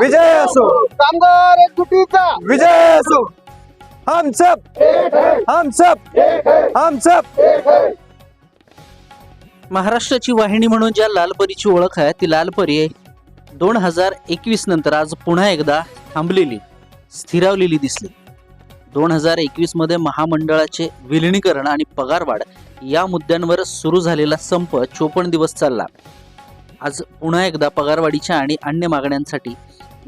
विजय असो. कामगार एकजुटीचा. विजय असो. हम सब हम सब हम सब महाराष्ट्राची वाहिनी म्हणून ज्या लालपरीची ओळख आहे ती लालपरी दोन हजार एकवीस नंतर आज पुन्हा एकदा थांबलेली स्थिरावलेली दिसली. दोन हजार एकवीसमध्ये महामंडळाचे विलिनीकरण आणि पगारवाढ या मुद्द्यांवर सुरू झालेला संप चोपन्न दिवस चालला. आज पुन्हा एकदा पगारवाढीच्या आणि अन्य मागण्यांसाठी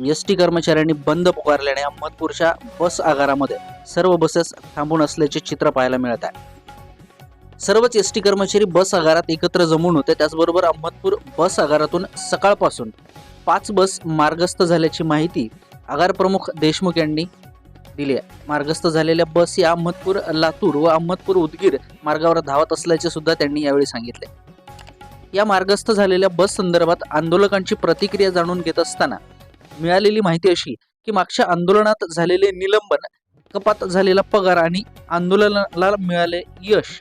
एस टी कर्मचाऱ्यांनी बंद पुकारल्याने अहमदपूरच्या बस आगारामध्ये सर्व बसेस थांबून असल्याचे चित्र पाहायला मिळत आहे. सर्वच एस टी कर्मचारी बस आगारात एकत्र जमून होते. त्याचबरोबर अहमदपूर बस आगारातून सकाळपासून पाच बस मार्गस्थ झाल्याची माहिती आगार प्रमुख देशमुख यांनी दिली आहे. मार्गस्थ झालेल्या बस या अहमदपूर लातूर व अहमदपूर उदगीर मार्गावर धावत असल्याचे सुद्धा त्यांनी यावेळी सांगितले. या मार्गस्थ झालेल्या बस संदर्भात आंदोलकांची प्रतिक्रिया जाणून घेत असताना मिळालेली माहिती अशी की मागच्या आंदोलनात झालेले निलंबन कपात झालेला पगार आणि आंदोलनाला मिळाले यश.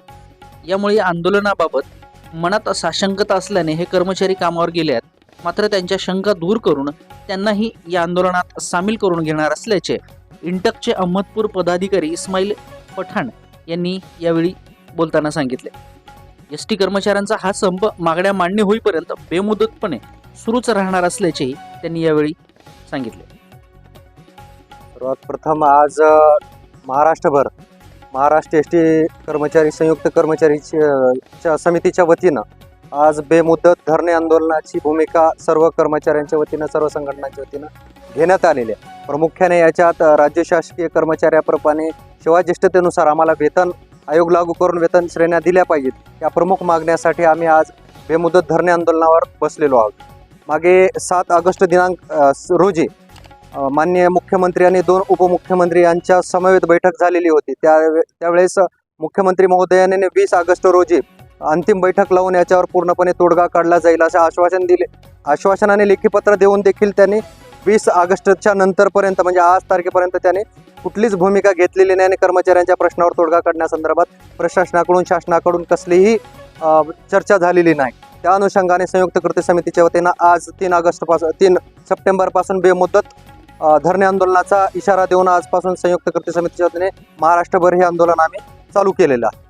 यामुळे या आंदोलनाबाबत मनात साशंकता असल्याने हे कर्मचारी कामावर गेले आहेत. मात्र त्यांच्या शंका दूर करून त्यांनाही या आंदोलनात सामील करून घेणार असल्याचे इंटकचे अहमदपूर पदाधिकारी इस्माईल पठाण यांनी यावेळी बोलताना सांगितले. एस टी कर्मचाऱ्यांचा हा संप मागण्या मान्य होईपर्यंत बेमुदतपणे सुरूच राहणार असल्याचेही त्यांनी यावेळी सांगितले. सर्वात प्रथम आज महाराष्ट्रभर महाराष्ट्र एस टी कर्मचारी संयुक्त कर्मचारीच्या समितीच्या वतीनं आज बेमुदत धरणे आंदोलनाची भूमिका सर्व कर्मचाऱ्यांच्या वतीनं सर्व संघटनांच्या वतीनं घेण्यात आलेली आहे. प्रामुख्याने याच्यात राज्य शासकीय कर्मचाऱ्याप्रमाणे शिवाज्येष्ठतेनुसार आम्हाला वेतन आयोग लागू करून वेतन श्रेण्या दिल्या पाहिजेत. या प्रमुख मागण्यासाठी आम्ही आज बेमुदत धरणे आंदोलनावर बसलेलो आहोत. मागे सात ऑगस्ट दिनांक स- रोजी माननीय मुख्यमंत्री आणि दोन उपमुख्यमंत्री यांच्या समवेत बैठक झालेली होती. त्या त्यावेळेस मुख्यमंत्री महोदयाने वीस ऑगस्ट रोजी अंतिम बैठक लावून याच्यावर पूर्णपणे तोडगा काढला जाईल असं आश्वासन दिले. आश्वासनाने लेखीपत्र देऊन देखील त्यांनी वीस ऑगस्टच्या नंतरपर्यंत म्हणजे आज तारखेपर्यंत त्याने कुठलीच भूमिका घेतलेली नाही आणि कर्मचाऱ्यांच्या प्रश्नावर तोडगा काढण्यासंदर्भात प्रशासनाकडून शासनाकडून कसलीही चर्चा झालेली नाही. त्या अनुषंगाने संयुक्त कृती समितीच्या वतीनं आज तीन ऑगस्टपासून तीन सप्टेंबरपासून बेमुदत धरणे आंदोलनाचा इशारा देऊन आजपासून संयुक्त कृती समितीच्या वतीने महाराष्ट्रभर हे आंदोलन आम्ही चालू केलेलं आहे.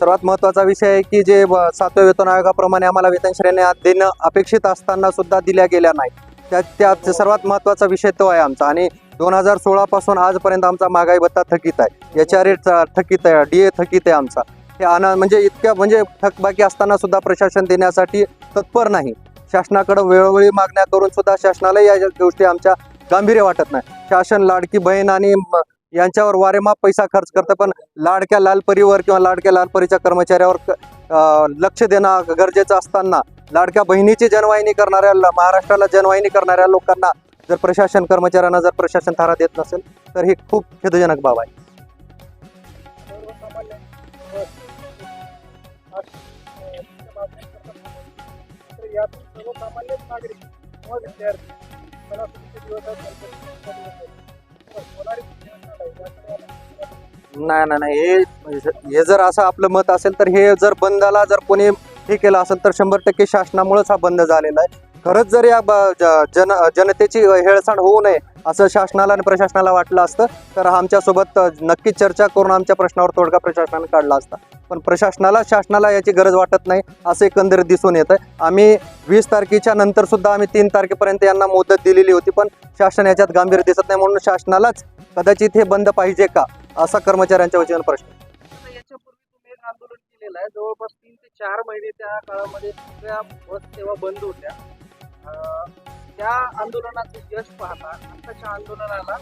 सर्वात महत्त्वाचा विषय आहे की जे सातव्या वेतन आयोगाप्रमाणे आम्हाला वेतन श्रेण्या देणं अपेक्षित असताना सुद्धा दिल्या गेल्या नाही त्या त्यात सर्वात महत्त्वाचा विषय तो आहे आमचा आणि दोन हजार सोळापासून आजपर्यंत आमचा महागाई भत्ता थकीत आहे. याच्या एचा थकीत आहे डी ए थकीत आहे आमचा. हे आणा म्हणजे इतक्या म्हणजे थकबाकी असताना सुद्धा प्रशासन देण्यासाठी तत्पर नाही. शासनाकडे वेळोवेळी मागण्या करून सुद्धा शासनाला या गोष्टी आमच्या गांभीर्य वाटत नाही. शासन लाडकी बहीण आणि म- यांच्यावर वारेमाप पैसा खर्च करतं पण लाडक्या लालपरीवर किंवा लाडक्या लालपरीच्या कर्मचाऱ्यावर लक्ष देणं गरजेचं असताना लाडक्या बहिणीची जनवाहिनी करणाऱ्या महाराष्ट्राला जनवाहिनी करणाऱ्या लोकांना जर प्रशासन कर्मचाऱ्यांना जर प्रशासन थारा देत नसेल तर ही खूप खेदजनक बाब आहे. नाही नाही नाही हे हे जर असं आपलं मत असेल तर हे जर बंदाला जर कोणी हे केलं असेल तर शंभर टक्के शासनामुळेच हा बंद झालेला आहे. खरंच जर या ब- ज- जन जनतेची हेळसांड होऊ नये असं शासनाला आणि प्रशासनाला वाटलं असतं तर आमच्यासोबत नक्की चर्चा करून आमच्या प्रश्नावर तोडगा प्रशासनाने काढला असता. पण प्रशासनाला शासनाला याची गरज वाटत नाही असं एकंदरीत दिसून येतं आहे आम्ही वीस तारखेच्या नंतर सुद्धा आम्ही तीन तारखेपर्यंत यांना मुदत दिलेली होती पण शासन याच्यात गांभीर्य दिसत नाही म्हणून शासनालाच कदाचित हे बंद पाहिजे का असा कर्मचाऱ्यांच्या वतीनं प्रश्न आंदोलन केलेलं आहे. जवळपास तीन ते चार महिने त्या काळामध्ये सगळ्या बस सेवा बंद होत्या. त्या आंदोलनाचं यश पाहता आताच्या आंदोलनाला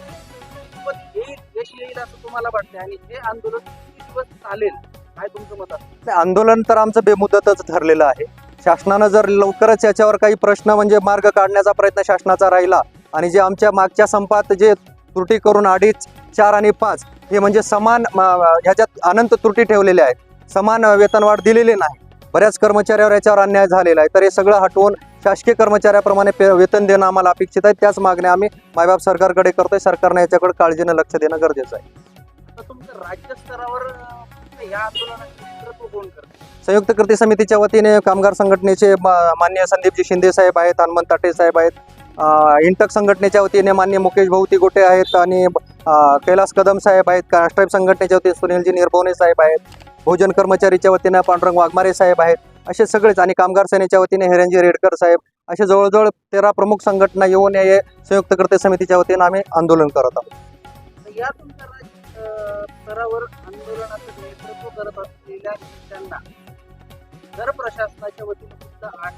येईल यश येईल असं तुम्हाला वाटते आणि हे आंदोलन किती दिवस चालेल काय तुमचं मत असतं आंदोलन तर आमचं बेमुदतच ठरलेलं आहे. शासनानं जर लवकरच याच्यावर काही प्रश्न म्हणजे मार्ग काढण्याचा प्रयत्न शासनाचा राहिला आणि जे आमच्या मागच्या संपात जे त्रुटी करून अडीच चार आणि पाच हे म्हणजे समान ह्याच्यात अनंत त्रुटी ठेवलेल्या आहेत. समान वेतनवाढ दिलेली नाही. बऱ्याच कर्मचाऱ्यावर याच्यावर अन्याय झालेला आहे. तर हे सगळं हटवून शासकीय कर्मचाऱ्याप्रमाणे पे- वेतन देणं आम्हाला अपेक्षित आहे. त्याच मागण्या आम्ही मायबाप सरकारकडे करतोय. सरकारने याच्याकडे काळजीनं लक्ष देणं गरजेचं आहे. राज्य स्तरावर संयुक्त कृती समितीच्या वतीने कामगार संघटनेचे मान्य संदीपजी शिंदे साहेब आहेत हनुमंत ताटे साहेब आहेत. इंटक संघटनेच्या वतीने मान्य मुकेश भाऊती गोटे आहेत आणि कैलास कदम साहेब आहेत. कास्ट्राईब संघटनेच्या वतीने सुनीलजी निर्भवणे साहेब आहेत. भोजन कर्मचारीच्या वतीने पांडुरंग वाघमारे साहेब आहेत. असे सगळेच आणि कामगार सेनेच्या वतीने हिरणजी रेडकर साहेब असे जवळजवळ तेरा प्रमुख संघटना येऊन हे संयुक्त कृती समितीच्या वतीने आम्ही आंदोलन करत आहोत या स्तरावर आंदोलनाचं नेतृत्व करत असलेल्या नेत्यांना जर प्रशासनाच्या वतीने सुद्धा आठ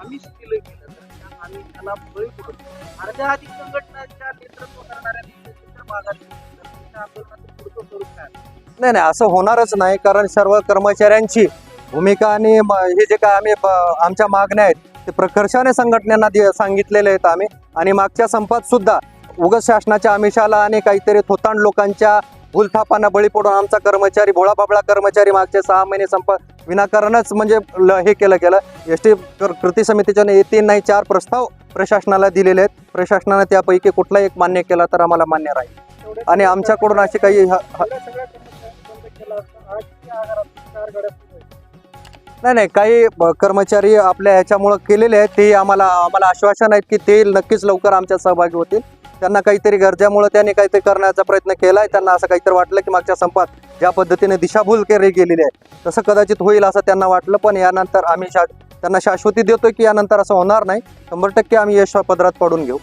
आमिष दिलं गेलं तर त्या आमिषाला बळी पडून अर्ध्या अधिक संघटनाच्या नेतृत्व करणाऱ्या नेत्यांची जर माघार घेतली तर तुमच्या आंदोलनाचं पुढचं स्वरूप काय असेल? नाही नाही असं होणारच नाही कारण सर्व कर्मचाऱ्यांची भूमिका आणि म- हे जे काय आम्ही ब- आमच्या मागण्या आहेत ते प्रकर्षाने संघटनांना दि- सांगितलेले आहेत आम्ही. आणि मागच्या संपात सुद्धा उगत शासनाच्या आमिषाला आणि काहीतरी थोतांड लोकांच्या भूलथापांना बळी पडून आमचा कर्मचारी भोळाबाबळा कर्मचारी मागचे सहा महिने संप विनाकारणच म्हणजे ल- हे केलं गेलं एस टी कृती समितीच्या तीन नाही चार प्रस्ताव प्रशासनाला दिलेले आहेत. प्रशासनाने त्यापैकी कुठला एक मान्य केला तर आम्हाला मान्य राहील. आणि आमच्याकडून अशी काही नाही नाही काही ब- कर्मचारी आपल्या ह्याच्यामुळं केलेले आहेत ते आम्हाला आम्हाला आश्वासन आहेत की ते नक्कीच लवकर आमच्यात सहभागी होतील. त्यांना काहीतरी गरजेमुळं त्यांनी काहीतरी करण्याचा प्रयत्न केला आहे त्यांना असं काहीतरी वाटलं की मागच्या संपात ज्या पद्धतीने दिशाभूल केली गेलेली आहे तसं कदाचित होईल असं त्यांना वाटलं पण यानंतर आम्ही शा त्यांना शाश्वती देतो की यानंतर असं होणार नाही. शंभर टक्के आम्ही यश पदरात पडून घेऊ.